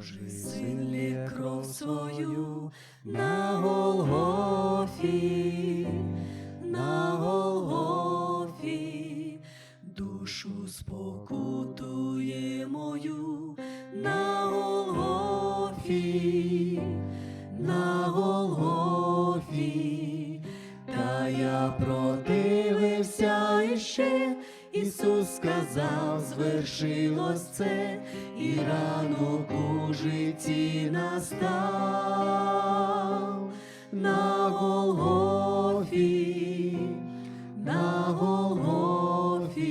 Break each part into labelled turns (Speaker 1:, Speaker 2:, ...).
Speaker 1: Божий син лє кров свою на Голгофі, на Голгофі, душу спокутує мою на Голгофі, на Голгофі, та я противився іще. Ісус сказав, звершилось це, і ранок житті настав. На Голгофі, на Голгофі,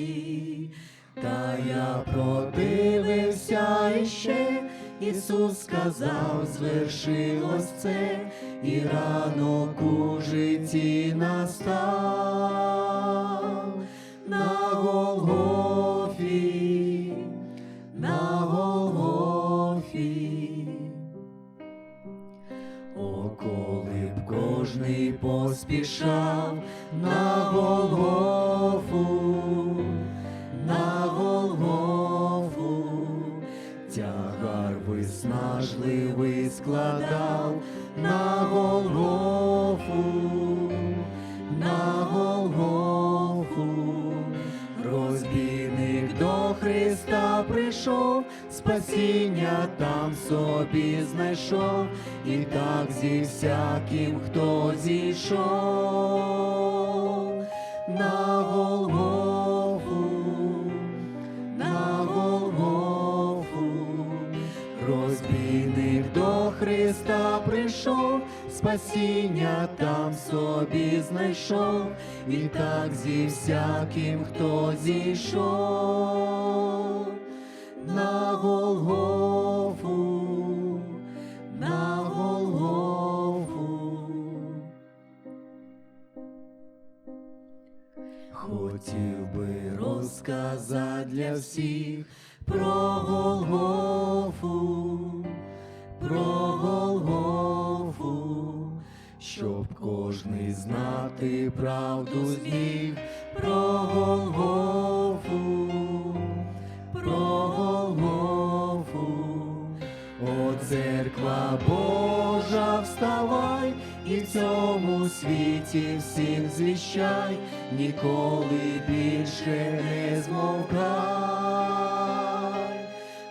Speaker 1: та я противився іще. Ісус сказав, звершилось це, і ранок у житті настав коли б кожний поспішав на Голгофу, на Голгофу, тягар виснажливий складав на Голгофу, на Голгофу, розбійник до Христа прийшов, спасіння там собі знайшов, і так зі всяким, хто зійшов. На Голгофу, на Голгофу, розбійник до Христа прийшов, спасіння там собі знайшов, і так зі всяким, хто зійшов Хотів би розказати для всіх про Голгофу, про Голгофу, щоб кожний знати правду зміг про Голгофу, про Голгофу. О, церква Божа, вставай і в цьому світі всім звіщай, ніколи більше не змовкай.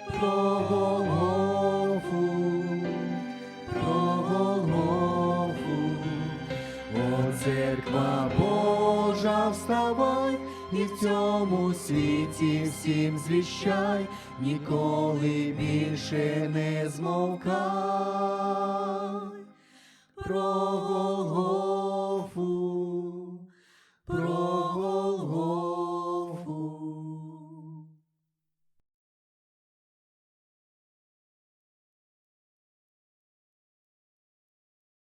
Speaker 1: Про Голгофу, про Голгофу, о, церква Божа, вставай і в цьому світі всім звіщай, ніколи більше не змовкай.